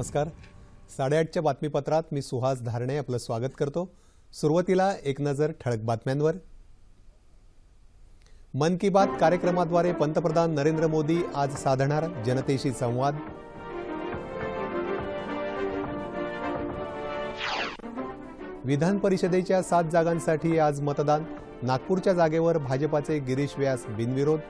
नमस्कार. साडेआठच्या बातमीपत्रात मी सुहास धारणे आपलं स्वागत करतो. सुरुवातीला एक नजर ठळक बातम्यांवर. मन की बात कार्यक्रमाद्वारे पंतप्रधान नरेंद्र मोदी आज साधणार जनतेशी संवाद. विधान परिषदेच्या सात जागांसाठी आज मतदान. नागपूरच्या जागेवर भाजपाचे गिरीश व्यास बिनविरोध.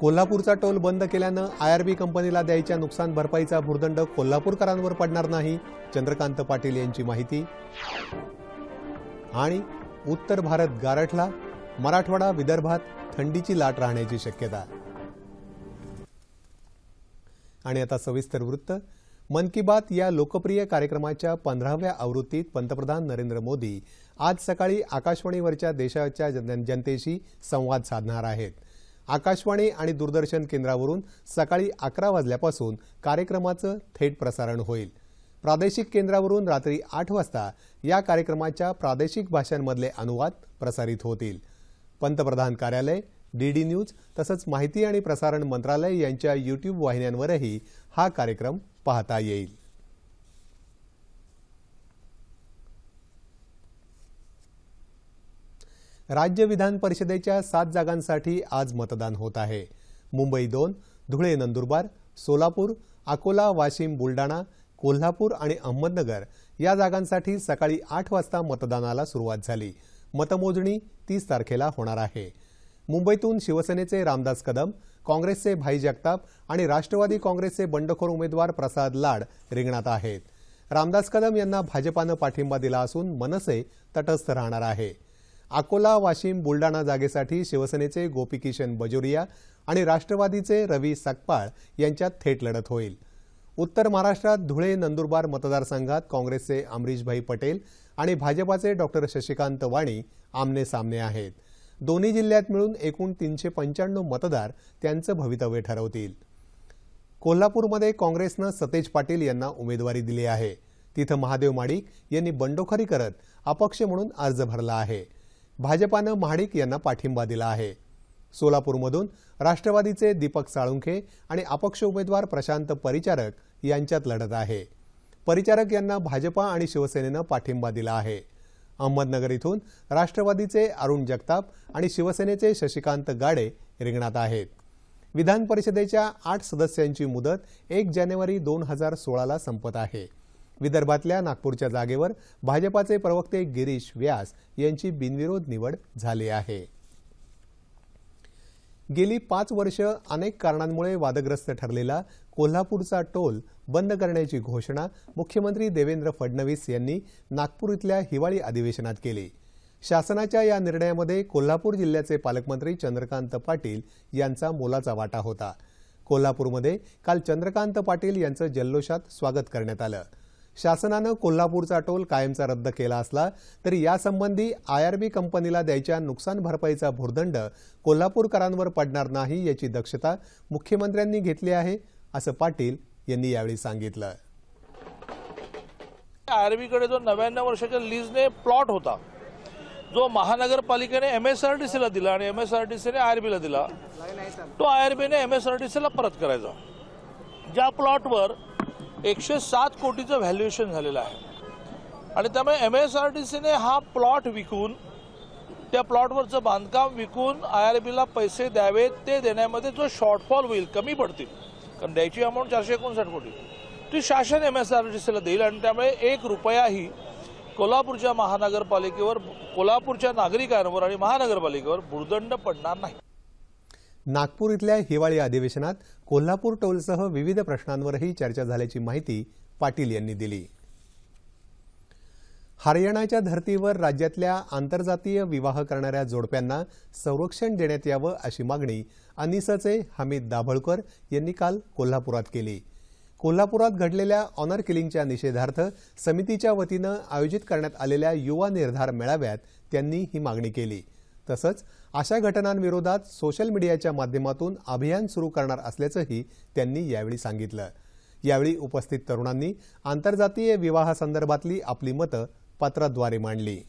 कोल्हापूरचा टोल बंद केल्यानं आय आर बी कंपनीला द्यायच्या नुकसान भरपाईचा भूर्दंड कोल्हापूरकरांवर पडणार नाही चंद्रकांत पाटील यांची माहिती. आणि उत्तर भारत गारठला मराठवाडा विदर्भात थंडीची लाट राहण्याची शक्यता. आणि आता सविस्तर वृत्त. मन की बात या लोकप्रिय कार्यक्रमाच्या पंधराव्या आवृत्तीत पंतप्रधान नरेंद्र मोदी आज सकाळी आकाशवाणीवरच्या देशाच्या जन- जनतेशी संवाद साधणार आहेत. आकाशवाणी आणि दूरदर्शन केंद्रावरून सकाळी अकरा वाजल्यापासून कार्यक्रमाचं थेट प्रसारण होईल. प्रादेशिक केंद्रावरून रात्री आठ वाजता या कार्यक्रमाच्या प्रादेशिक भाषांमधले अनुवाद प्रसारित होतील. पंतप्रधान कार्यालय डीडी न्यूज तसंच माहिती आणि प्रसारण मंत्रालय यांच्या यूट्यूब वाहिन्यांवरही हा कार्यक्रम पाहता येईल. राज्य विधान परिषदेच्या सात जागांसाठी आज मतदान होत आहे. मुंबई दोन धुळे नंदुरबार सोलापूर अकोला वाशिम बुलडाणा कोल्हापूर आणि अहमदनगर या जागांसाठी सकाळी आठ वाजता मतदानाला सुरुवात झाली. मतमोजणी तीस तारखेला होणार आहे. मुंबईतून शिवसेनेचे रामदास कदम काँग्रेसचे भाई जगताप आणि राष्ट्रवादी काँग्रेसचे बंडखोर उमेदवार प्रसाद लाड रिंगणात आहेत. रामदास कदम यांना भाजपानं पाठिंबा दिला असून मनसे तटस्थ राहणार आहे. अकोला वाशिम बुलडाणा जागेसाठी शिवसेनेचे गोपीकिशन बजोरिया आणि राष्ट्रवादीचे रवी सकपाळ यांच्यात थेट लढत होईल. उत्तर महाराष्ट्रात धुळे नंदुरबार मतदारसंघात काँग्रेसचे अमरीशभाई पटेल आणि भाजपाचे डॉक्टर शशिकांत वाणी आमने सामने आहेत. दोन्ही जिल्ह्यात मिळून एकूण तीनशे पंच्याण्णव मतदार त्यांचं भवितव्य ठरवतील. कोल्हापूरमध्ये काँग्रेसनं सतेज पाटील यांना उमेदवारी दिली आहे. तिथं महादेव माडिक यांनी बंडोखरी करत अपक्ष म्हणून अर्ज भरला आहे. भाजपानं महाडिक यांना पाठिंबा दिला आहे. सोलापूरमधून राष्ट्रवादीचे दीपक साळुंखे आणि अपक्ष उमेदवार प्रशांत परिचारक यांच्यात लढत आहे. परिचारक यांना भाजपा आणि शिवसेनेनं पाठिंबा दिला आहे. अहमदनगर इथून राष्ट्रवादीचे अरुण जगताप आणि शिवसेनेचे शशिकांत गाडे रिंगणात आहेत. विधान परिषदेच्या आठ सदस्यांची मुदत एक जानेवारी दोन हजार सोळाला संपत आहे. विदर्भातल्या नागपूरच्या जागेवर भाजपाचे प्रवक्ते गिरीश व्यास यांची बिनविरोध निवड झाली आहे. गेली पाच वर्ष अनेक कारणांमुळे वादग्रस्त ठरलेला कोल्हापूरचा टोल बंद करण्याची घोषणा मुख्यमंत्री देवेंद्र फडणवीस यांनी नागपूर इथल्या हिवाळी अधिवेशनात केली. शासनाच्या या निर्णयामध्ये कोल्हापूर जिल्ह्याचे पालकमंत्री चंद्रकांत पाटील यांचा मोलाचा वाटा होता. कोल्हापूरमध्ये काल चंद्रकांत पाटील यांचं जल्लोषात स्वागत करण्यात आलं. शासनानं कोल्हापूरचा टोल कायमचा रद्द केला असला तरी यासंबंधी आयआरबी कंपनीला द्यायच्या नुकसान भरपाईचा भुर्दंड कोल्हापूरकरांवर पडणार नाही याची दक्षता मुख्यमंत्र्यांनी घेतली आहे असं पाटील यांनी यावेळी सांगितलं. आयआरबीकडे जो नव्याण्णव वर्षाच्या लीजने प्लॉट होता जो महानगरपालिकेने एम एस आर टी सीला दिला आणि एम एस आर टी सीने आयआरबीला दिला तो आयआरबीने एम एस आर टी सीला परत करायचा. ज्या प्लॉटवर एकशे सात कोटीचं व्हॅल्युएशन झालेलं आहे. आणि त्यामुळे एम एस आर टी सीने हा प्लॉट विकून त्या प्लॉटवरचं बांधकाम विकून आय आर बीला पैसे द्यावे ते देण्यामध्ये जो शॉर्टफॉल होईल कमी पडतील. कारण द्यायची अमाऊंट चारशे एकोणसाठ कोटी. ती शासन एम एस आर टी सीला देईल आणि त्यामुळे एक रुपयाही कोल्हापूरच्या महानगरपालिकेवर कोल्हापूरच्या नागरिकांवर आणि महानगरपालिकेवर भुर्दंड पडणार नाही. नागपूर इथल्या हिवाळी अधिवेशनात कोल्हापूर टोलसह विविध प्रश्नांवरही चर्चा झाल्याची माहिती पाटील यांनी दिली. हरियाणाच्या धर्तीवर राज्यातल्या आंतरजातीय विवाह करणाऱ्या जोडप्यांना संरक्षण देण्यात यावं अशी मागणी अनिसचे हमीद दाभोळकर यांनी काल कोल्हापुरात केली. कोल्हापुरात घडलेल्या ऑनर किलिंगच्या निषेधार्थ समितीच्या वतीनं आयोजित करण्यात आलेल्या युवा निर्धार मेळाव्यात त्यांनी ही मागणी केली. तसंच अशा घटनांविरोधात सोशल मीडियाच्या माध्यमातून अभियान सुरू करणार असल्याचंही त्यांनी यावेळी सांगितलं. यावेळी उपस्थित तरुणांनी आंतरजातीय विवाहासंदर्भातली आपली मतं पत्राद्वारे मांडली.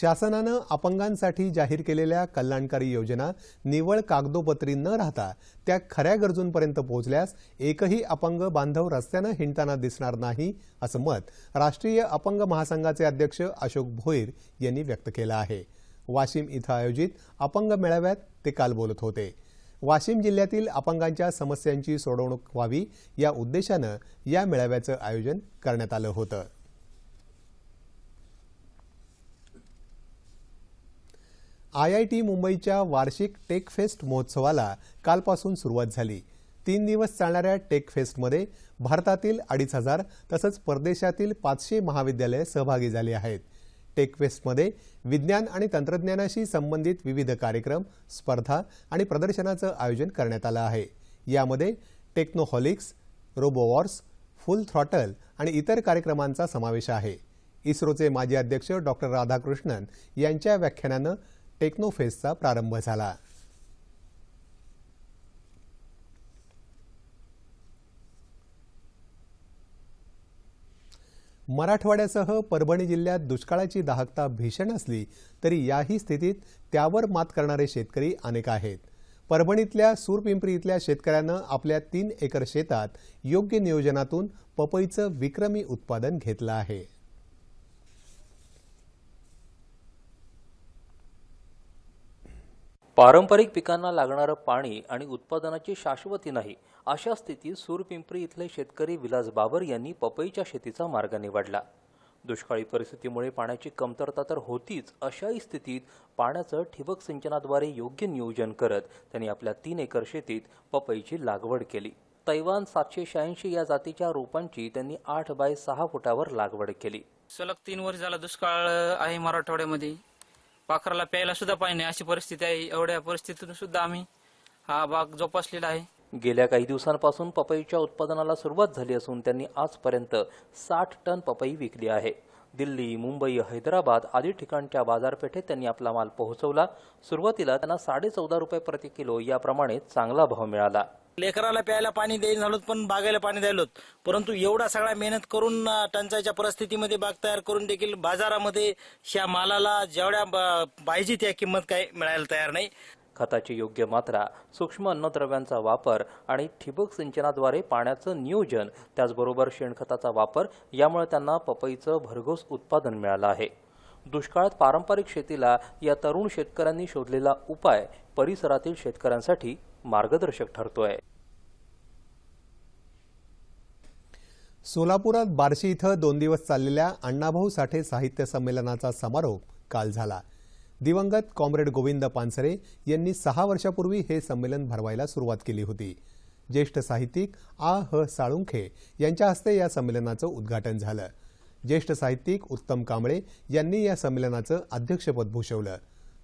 शासनानं अपंगांसाठी जाहीर केलेल्या कल्याणकारी योजना निवळ कागदोपत्री न राहता त्या खऱ्या गरजूंपर्यंत पोहोचल्यास एकही अपंग बांधव रस्त्यानं हिंडताना दिसणार नाही असं मत राष्ट्रीय अपंग महासंघाचे अध्यक्ष अशोक भोईर यांनी व्यक्त केलं आहे. वाशिम इथं आयोजित अपंग मेळाव्यात ते काल बोलत होते. वाशिम जिल्ह्यातील अपंगांच्या समस्यांची सोडवणूक व्हावी या उद्देशानं या मेळाव्याचं आयोजन करण्यात आलं होतं. आय आय टी मुंबईच्या वार्षिक टेकफेस्ट महोत्सवाला कालपासून सुरुवात झाली. तीन दिवस चालणाऱ्या टेकफेस्टमध्ये भारतातील अडीच हजार तसंच परदेशातील पाचशे महाविद्यालये सहभागी झाली आहेत. टेकफेस्टमध्ये विज्ञान आणि तंत्रज्ञानाशी संबंधित विविध कार्यक्रम स्पर्धा आणि प्रदर्शनाचं आयोजन करण्यात आलं आहे. यामध्ये टेक्नोहॉलिक्स रोबोवॉर्स फुल थ्रॉटल आणि इतर कार्यक्रमांचा समावेश आहे. इस्रोचे माजी अध्यक्ष डॉक्टर राधाकृष्णन यांच्या व्याख्यानानं टेक्नोफेस्टचा प्रारंभ झाला. मराठवाड्यासह परभणी जिल्ह्यात दुष्काळाची दाहकता भीषण असली तरी याही स्थितीत त्यावर मात करणारे शेतकरी अनेक आहेत. परभणीतल्या सूरपिंपरी इथल्या शेतकऱ्यानं आपल्या तीन एकर शेतात योग्य नियोजनातून पपईचं विक्रमी उत्पादन घेतलं आहे. पारंपरिक पिकांना लागणारं पाणी आणि उत्पादनाची शाश्वती नाही अशा स्थितीत सूरपिंपरी इथले शेतकरी विलास बाबर यांनी पपईच्या शेतीचा मार्ग निवडला. दुष्काळी परिस्थितीमुळे पाण्याची कमतरता तर होतीच अशाही स्थितीत पाण्याचं ठिबक सिंचनाद्वारे योग्य नियोजन करत त्यांनी आपल्या तीन एकर शेतीत पपईची लागवड केली. तैवान सातशे शहाऐंशी या जातीच्या रोपांची त्यांनी आठ बाय सहा फुटावर लागवड केली. सलग तीन वर्ष झाला दुष्काळ आहे मराठवाड्यामध्ये. पाखराला प्यायला सुद्धा पाणी नाही. अशी परिस्थिती आहे. एवढ्या परिस्थितीतून सुद्धा आम्ही हा बाग जोपासलेला आहे. गेल्या काही दिवसांपासून पपईच्या उत्पादनाला सुरुवात झाली असून त्यांनी आजपर्यंत साठ टन पपई विकली आहे. दिल्ली मुंबई हैदराबाद आदी ठिकाणच्या बाजारपेठेत त्यांनी आपला माल पोहोचवला. सुरुवातीला त्यांना साडे चौदा रुपये प्रति किलो याप्रमाणे चांगला भाव मिळाला. लेकराला प्यायला पाणी द्यायला झालोत पण बागायला पाणी द्यायलोत परंतु एवढा सगळा मेहनत करून अं, टंचाईच्या परिस्थितीमध्ये बाग तयार करून देखील बाजारामध्ये ह्या मालाला जेवढ्या ब- पाहिजे त्या किंमत काही मिळायला तयार नाही. खताची योग्य मात्रा सूक्ष्म अन्नद्रव्यांचा वापर आणि ठिबक सिंचनाद्वारे पाण्याचं नियोजन त्याचबरोबर शेणखताचा वापर यामुळे त्यांना पपईचं भरघोस उत्पादन मिळालं आहे. दुष्काळात पारंपरिक शेतीला या तरुण शेतकऱ्यांनी शोधलेला उपाय परिसरातील शेतकऱ्यांसाठी मार्गदर्शक ठरतोय. सोलापुरात बार्शी इथं दोन दिवस चाललेल्या अण्णाभाऊ साठे साहित्य संमेलनाचा समारोप काल झाला. दिवंगत कॉम्रेड गोविंद पानसरे यांनी सहा वर्षापूर्वी हे संमेलन भरवायला सुरुवात केली होती. ज्येष्ठ साहित्यिक आ ह साळुंखे यांच्या हस्ते या संमेलनाचं उद्घाटन झालं. ज्येष्ठ साहित्यिक उत्तम कांबळे यांनी या संमेलनाचं अध्यक्षपद भूषवलं.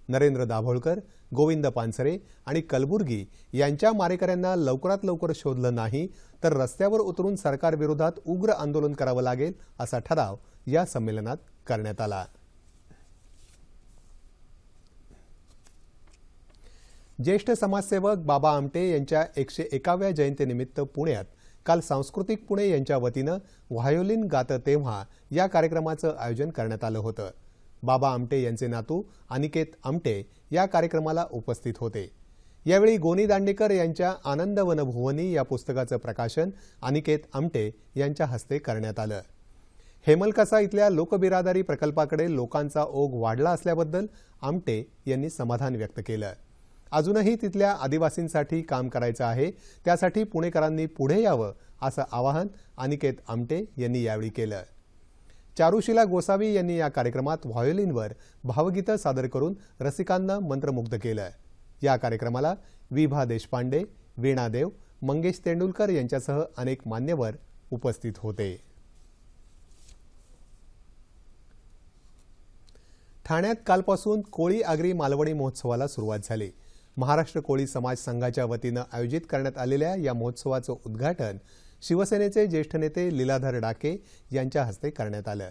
नरेंद्र दाभोळकर गोविंद पानसरे आणि कलबुर्गी यांच्या मारेकऱ्यांना लवकरात लवकर शोधलं नाही तर रस्त्यावर उतरून सरकारविरोधात उग्र आंदोलन करावं लागेल असा ठराव या संमेलनात करण्यात आला. ज्येष्ठ समाजसेवक बाबा आमटे यांच्या एकशे एकाव्या जयंतीनिमित्त पुण्यात काल सांस्कृतिक पुणे यांच्या वतीनं व्हायोलिन गातं तेव्हा या कार्यक्रमाचं आयोजन करण्यात आलं होतं. बाबा आमटे यांचे नातू अनिकेत आमटे या कार्यक्रमाला उपस्थित होते. यावेळी गोनी दांडेकर यांच्या आनंद वनभुवनी या पुस्तकाचं प्रकाशन अनिकेत आमटे यांच्या हस्ते करण्यात आलं. हेमलकसा इथल्या लोकबिरादारी प्रकल्पाकडे लोकांचा ओघ वाढला असल्याबद्दल आमटे यांनी समाधान व्यक्त केलं. अजूनही तिथल्या आदिवासींसाठी काम करायचं आहे त्यासाठी पुणेकरांनी पुढे यावं असं आवाहन अनिकेत आमटे यांनी यावेळी केलं. चारुशिला गोसावी यांनी या कार्यक्रमात व्हायोलिनवर भावगीतं सादर करून रसिकांना मंत्रमुग्ध केलं या कार्यक्रमाला विभा देशपांडे वीणा देव मंगेश तेंडुलकर यांच्यासह अनेक मान्यवर उपस्थित होते. ठाण्यात कालपासून कोळी आगरी मालवणी महोत्सवाला सुरुवात झाली. महाराष्ट्र कोळी समाज संघाच्या वतीनं आयोजित करण्यात आलेल्या या महोत्सवाचं उद्घाटन शिवसेनेचे ज्येष्ठ नेते लीलाधर डाके यांच्या हस्ते करण्यात आलं.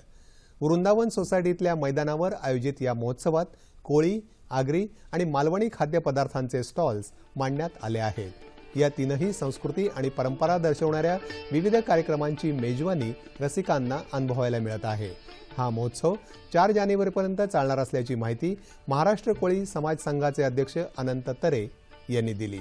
वृंदावन सोसायटीतल्या मैदानावर आयोजित या महोत्सवात कोळी आगरी आणि मालवणी खाद्यपदार्थांचे स्टॉल्स मांडण्यात आले आहेत. या तीनही संस्कृती आणि परंपरा दर्शवणाऱ्या विविध कार्यक्रमांची मेजवानी रसिकांना अनुभवायला मिळत आहे. हा महोत्सव चार जानेवारीपर्यंत चालणार असल्याची माहिती महाराष्ट्र कोळी समाज संघाचे अध्यक्ष अनंत तरे यांनी दिली.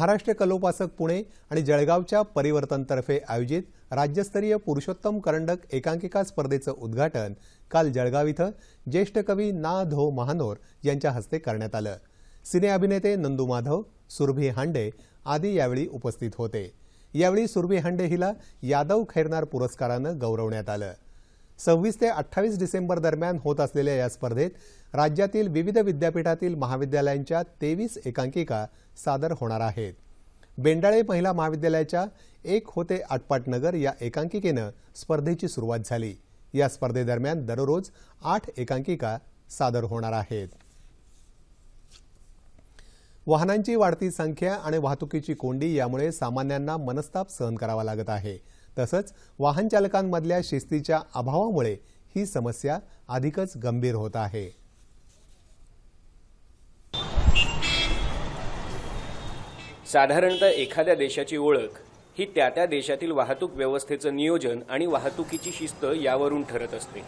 महाराष्ट्र कलोपासक पुणे आणि जळगावच्या परिवर्तनतर्फे आयोजित राज्यस्तरीय पुरुषोत्तम करंडक एकांकिका स्पर्धेचं उद्घाटन काल जळगाव इथं ज्येष्ठ कवी ना धो महानोर यांच्या हस्ते करण्यात आलं. सिने अभिनेते नंदू माधव सुरभी हांडे आदी यावेळी उपस्थित होते. यावेळी सुरभी हांडे हिला यादव खैरनार पुरस्कारानं गौरवण्यात आलं. सव्वीस ते अठ्ठावीस डिसेंबर दरम्यान होत असलेल्या या स्पर्धेत राज्यातील विविध विद्यापीठातील महाविद्यालयांच्या तेवीस एकांकिका सादर होणार आहेत. बेंडाळे महिला महाविद्यालयाच्या एक होते आटपाटनगर या एकांकिकेनं स्पर्धेची सुरुवात झाली. या स्पर्धेदरम्यान दररोज आठ एकांकिका सादर होणार आहेत. वाहनांची वाढती संख्या आणि वाहतुकीची कोंडी यामुळे सामान्यांना मनस्ताप सहन करावा लागत आहे. तसंच वाहन चालकांमधल्या शिस्तीच्या अभावामुळे ही समस्या अधिकच गंभीर होत आहे. साधारणतः एखाद्या देशाची ओळख ही त्या त्या देशातील वाहतूक व्यवस्थेचं नियोजन आणि वाहतुकीची शिस्त यावरून ठरत असते.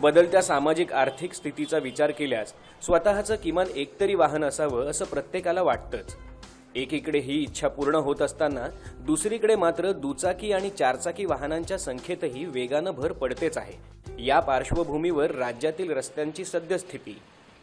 बदलत्या सामाजिक आर्थिक स्थितीचा विचार केल्यास स्वतःचं किमान एकतरी वाहन असावं असं प्रत्येकाला वाटतंच. एकीकडे ही इच्छा पूर्ण होत असताना दुसरीकडे मात्र दुचाकी आणि चारचाकी वाहनांच्या संख्येतही वेगानं भर पडतेच आहे. या पार्श्वभूमीवर राज्यातील रस्त्यांची सद्यस्थिती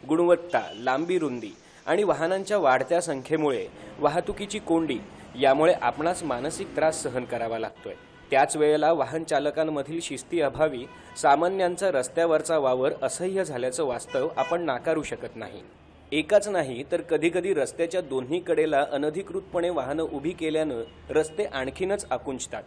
गुणवत्ता लांबी रुंदी आणि वाहनांच्या वाढत्या संख्येमुळे वाहतुकीची कोंडी यामुळे आपणास मानसिक त्रास सहन करावा लागतोय. त्याच वेळेला वाहन चालकांमधील शिस्ती अभावी सामान्यांचा रस्त्यावरचा वावर असह्य झाल्याचं वास्तव आपण नाकारू शकत नाही. एकाच नाही तर कधीकधी रस्त्याच्या दोन्ही कडेला अनधिकृतपणे वाहनं उभी केल्यानं रस्ते आणखीनच आकुंचतात.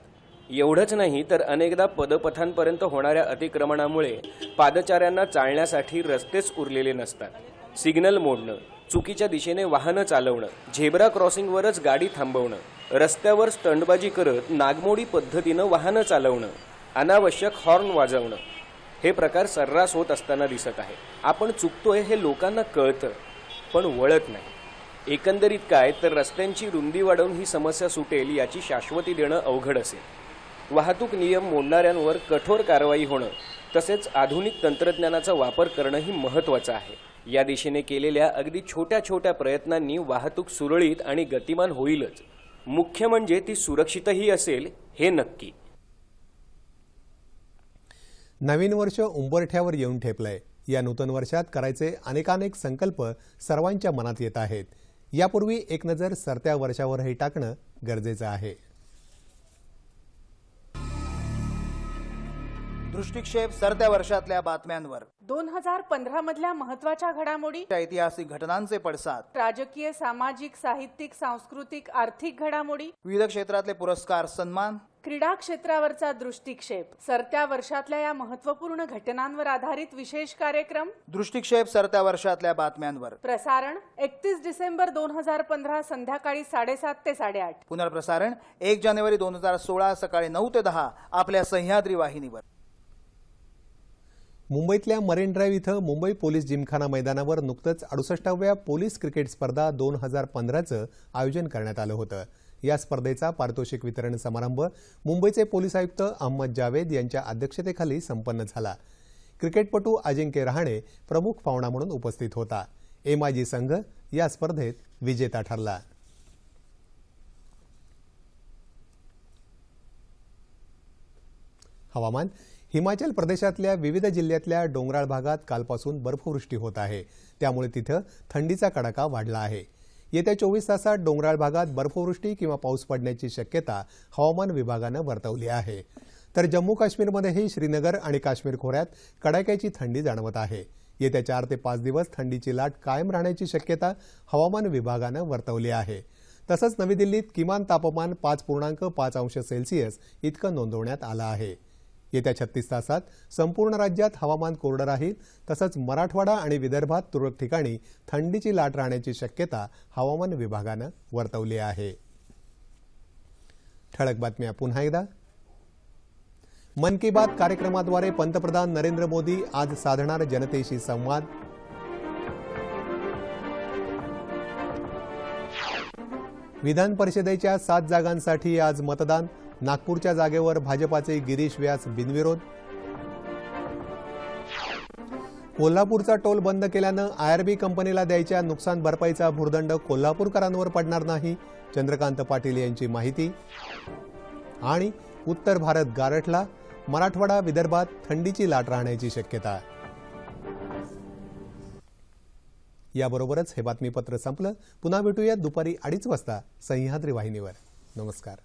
एवढंच नाही तर अनेकदा पदपथांपर्यंत होणाऱ्या अतिक्रमणामुळे पादचाऱ्यांना चालण्यासाठी रस्तेच उरलेले नसतात. सिग्नल मोडणं चुकीच्या दिशेने वाहनं चालवणं झेब्रा क्रॉसिंगवरच गाडी थांबवणं रस्त्यावर स्टंटबाजी करत नागमोडी पद्धतीनं वाहनं चालवणं अनावश्यक हॉर्न वाजवणं हे प्रकार सर्रास होत असताना दिसत आहे. आपण चुकतोय हे लोकांना कळतं. पण वळत नाही. एकंदरीत काय तर रस्त्यांची रुंदी वाढवून ही समस्या सुटेल याची शाश्वती देणं अवघड असेल. वाहतूक नियम मोडणाऱ्यांवर कठोर कारवाई होणं तसेच आधुनिक तंत्रज्ञानाचा वापर करणंही महत्त्वाचं आहे. या दिशेने केलेल्या अगदी छोट्या छोट्या प्रयत्नांनी वाहतूक सुरळीत आणि गतिमान होईलच. मुख्य म्हणजे ती सुरक्षितही असेल हे नक्की. नवीन वर्ष उंबरठ्यावर येऊन ठेपलंय. या नूतन वर्षात करायचे अनेकानेक संकल्प सर्वांच्या मनात येत आहेत. यापूर्वी एक नजर सरत्या वर्षावरही टाकणं गरजेचं आहे. दृष्टिक्षेप सरत्या वर्षातल्या बातम्यांवर. दोन हजार पंधरा मधल्या महत्त्वाच्या घडामोडी. ऐतिहासिक घटनांचे पडसाद. राजकीय सामाजिक साहित्यिक सांस्कृतिक आर्थिक घडामोडी. विविध क्षेत्रातले पुरस्कार सन्मान. क्रीडा क्षेत्रावरचा दृष्टिक्षेप सरत्या वर्षातल्या या महत्त्वपूर्ण घटनांवर आधारित विशेष कार्यक्रम? दृष्टिक्षेप सरत्या वर्षातल्या बातम्यांवर. प्रसारण एकतीस डिसेंबर दोन हजार पंधरा संध्याकाळी साडेसात ते साडेआठ. पुनर्प्रसारण एक जानेवारी दोन हजार सोळा सकाळी नऊ ते दहा आपल्या सह्याद्री वाहिनीवर. मुंबईतल्या मरीन ड्राईव्ह इथं मुंबई पोलीस जिमखाना मैदानावर नुकतंच अडुसष्टाव्या पोलीस क्रिकेट स्पर्धा दोन हजार पंधराचं आयोजन करण्यात आलं होतं. या स्पर्धेचा पारितोषिक वितरण समारंभ मुंबईचे पोलीस आयुक्त अहमद जावेद यांच्या अध्यक्षतेखाली संपन्न झाला. क्रिकेटपटू अजिंक्य रहाणे प्रमुख पाहुणा म्हणून उपस्थित होता. एमआयजी संघ या स्पर्धेत विजेता ठरला. हवामान. हिमाचल प्रदेशातल्या विविध जिल्ह्यातल्या डोंगराळ भागात कालपासून बर्फवृष्टी होत आहे. त्यामुळे तिथं थंडीचा कडाका वाढला आहे. येत्या चोवीस तासात डोंगराळ भागात बर्फवृष्टी किंवा पाऊस पडण्याची शक्यता हवामान विभागानं वर्तवली आहे. तर जम्मू काश्मीरमध्येही श्रीनगर आणि काश्मीर खोऱ्यात कडाक्याची थंडी जाणवत आहे. येत्या चार ते पाच दिवस थंडीची लाट कायम राहण्याची शक्यता हवामान विभागानं वर्तवली आहे. तसंच नवी दिल्लीत किमान तापमान पाच पूर्णांक पाच अंश सेल्सिअस इतकं नोंदवण्यात आलं आहे. येत्या छत्तीस तासात संपूर्ण राज्यात हवामान कोरडं राहील. तसंच मराठवाडा आणि विदर्भात तुरळक ठिकाणी थंडीची लाट राहण्याची शक्यता हवामान विभागानं वर्तवली आहे. ठळक बातम्या पुन्हा एकदा. मन की बात कार्यक्रमाद्वारे पंतप्रधान नरेंद्र मोदी आज साधणार जनतेशी संवाद. विधान परिषदेच्या सात जागांसाठी आज मतदान. नागपूरच्या जागेवर भाजपाचे गिरीश व्यास बिनविरोध. कोल्हापूरचा टोल बंद केल्यानं आयआरबी कंपनीला द्यायच्या नुकसान भरपाईचा भूर्दंड कोल्हापूरकरांवर पडणार नाही चंद्रकांत पाटील यांची माहिती. आणि उत्तर भारत गारठला मराठवाडा विदर्भात थंडीची लाट राहण्याची शक्यता. याबरोबरच हे बातमीपत्र संपलं. पुन्हा भेटूया दुपारी अडीच वाजता सह्याद्री वाहिनीवर. नमस्कार.